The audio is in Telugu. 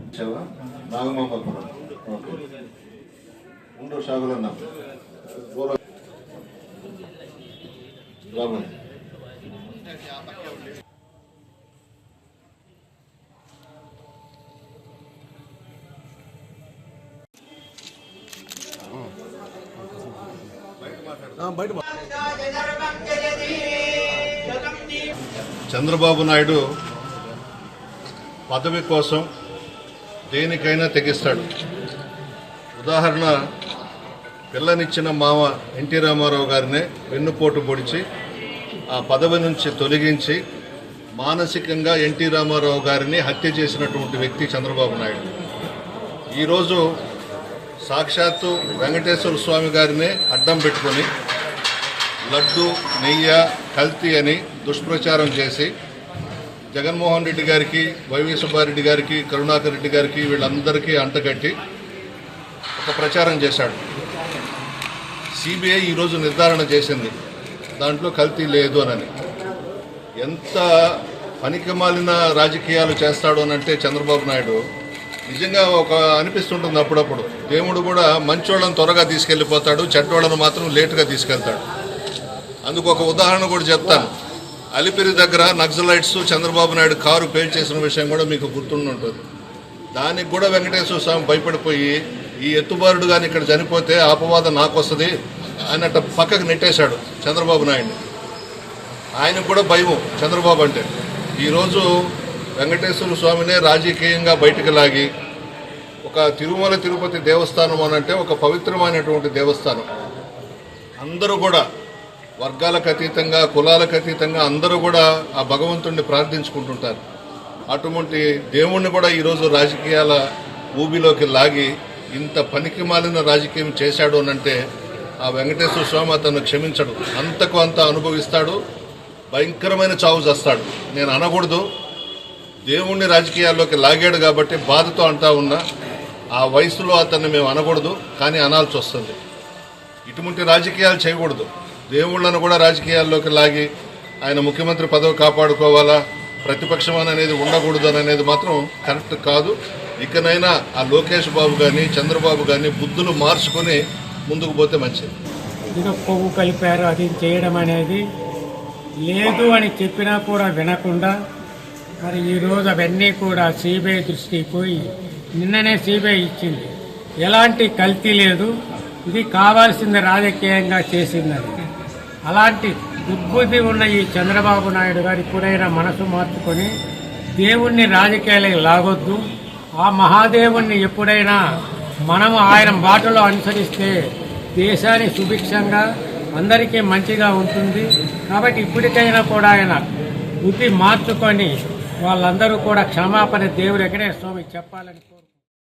వచ్చావా నాగమాంబపురం ఓకే. ఉండో షాగులు అన్నాం రామన్ చంద్రబాబు నాయుడు పదవి కోసం దేనికైనా తెగిస్తాడు. ఉదాహరణ పిల్లనిచ్చిన మామ ఎన్టీ రామారావు గారిని వెన్నుపోటు పొడిచి ఆ పదవి నుంచి తొలగించి మానసికంగా ఎన్టీ రామారావు గారిని హత్య చేసినటువంటి వ్యక్తి చంద్రబాబు నాయుడు. ఈరోజు సాక్షాత్తు వెంకటేశ్వర స్వామి గారినే అడ్డం పెట్టుకొని లడ్డు నెయ్య కల్తీ అని దుష్ప్రచారం చేసి జగన్మోహన్ రెడ్డి గారికి వైవి సుబ్బారెడ్డి గారికి కరుణాకర్ రెడ్డి గారికి వీళ్ళందరికీ అంటగట్టి ఒక ప్రచారం చేశాడు. సిబిఐ ఈరోజు నిర్ధారణ చేసింది. దాంట్లో కల్తీ లేదు అని ఎంత పనికిమాలిన రాజకీయాలు చేస్తాడు అని అంటే చంద్రబాబు నాయుడు నిజంగా ఒక అనిపిస్తుంటుంది అప్పుడప్పుడు. దేవుడు కూడా మంచోళ్ళని త్వరగా తీసుకెళ్ళిపోతాడు చెడ్డోళ్ళను మాత్రం లేటుగా తీసుకెళ్తాడు. అందుకు ఒక ఉదాహరణ కూడా చెప్తాను. అలిపిరి దగ్గర నక్సలైట్స్ చంద్రబాబు నాయుడు కారు పేల్ చేసిన విషయం కూడా మీకు గుర్తుండి ఉంటుంది దానికి కూడా వెంకటేశ్వర స్వామి భయపడిపోయి ఈ ఎత్తుబారుడు కానీ ఇక్కడ చనిపోతే అపవాదం నాకు వస్తుంది అన్నట్టు పక్కకు నెట్టేశాడు చంద్రబాబు నాయుడిని. ఆయనకు కూడా భయం చంద్రబాబు అంటే. ఈరోజు వెంకటేశ్వర స్వామినే రాజకీయంగా బయటకు లాగి ఒక తిరుమల తిరుపతి దేవస్థానం అనంటే ఒక పవిత్రమైనటువంటి దేవస్థానం. అందరూ కూడా వర్గాలకు అతీతంగా కులాలకు అతీతంగా అందరూ కూడా ఆ భగవంతుణ్ణి ప్రార్థించుకుంటుంటారు. అటువంటి దేవుణ్ణి కూడా ఈరోజు రాజకీయాల ఊబిలోకి లాగి ఇంత పనికి మాలిన రాజకీయం చేశాడు అనంటే ఆ వెంకటేశ్వర స్వామి అతను క్షమించడు. అంతకు అంత అనుభవిస్తాడు. భయంకరమైన చావు చేస్తాడు. నేను అనకూడదు. దేవుణ్ణి రాజకీయాల్లోకి లాగాడు కాబట్టి బాధతో అంటా ఉన్నా ఆ వయసులో అతన్ని మేము అనకూడదు కానీ అనాల్సి వస్తుంది. ఇటువంటి రాజకీయాలు చేయకూడదు. దేవుళ్ళను కూడా రాజకీయాల్లోకి లాగి ఆయన ముఖ్యమంత్రి పదవి కాపాడుకోవాలా ప్రతిపక్షం అనేది ఉండకూడదు అని అనేది మాత్రం కరెక్ట్ కాదు. ఇకనైనా ఆ లోకేష్ బాబు కానీ చంద్రబాబు కానీ బుద్ధులు మార్చుకొని ముందుకు పోతే మంచిది. ఏదో కొవ్వు కలిపారు అది చేయడం అనేది లేదు అని చెప్పినా కూడా వినకుండా మరి ఈరోజు అవన్నీ కూడా సిబిఐ దృష్టికి పోయి నిన్ననే సిబిఐ ఇచ్చింది. ఎలాంటి కల్తీ లేదు. ఇది కావాల్సింది రాజకీయంగా చేసిందని. అలాంటి దుర్బుద్ధి ఉన్న ఈ చంద్రబాబు నాయుడు గారు ఇప్పుడైనా మనసు మార్చుకొని దేవుణ్ణి రాజకీయాలకు లాగొద్దు. ఆ మహాదేవుణ్ణి ఎప్పుడైనా మనము ఆయన బాటలో అనుసరిస్తే దేశాన్ని సుభిక్షంగా అందరికీ మంచిగా ఉంటుంది. కాబట్టి ఇప్పటికైనా కూడా ఆయన బుద్ధి మార్చుకొని వాళ్ళందరూ కూడా క్షమాపణ దేవుడు ఎక్కడే స్వామి చెప్పాలని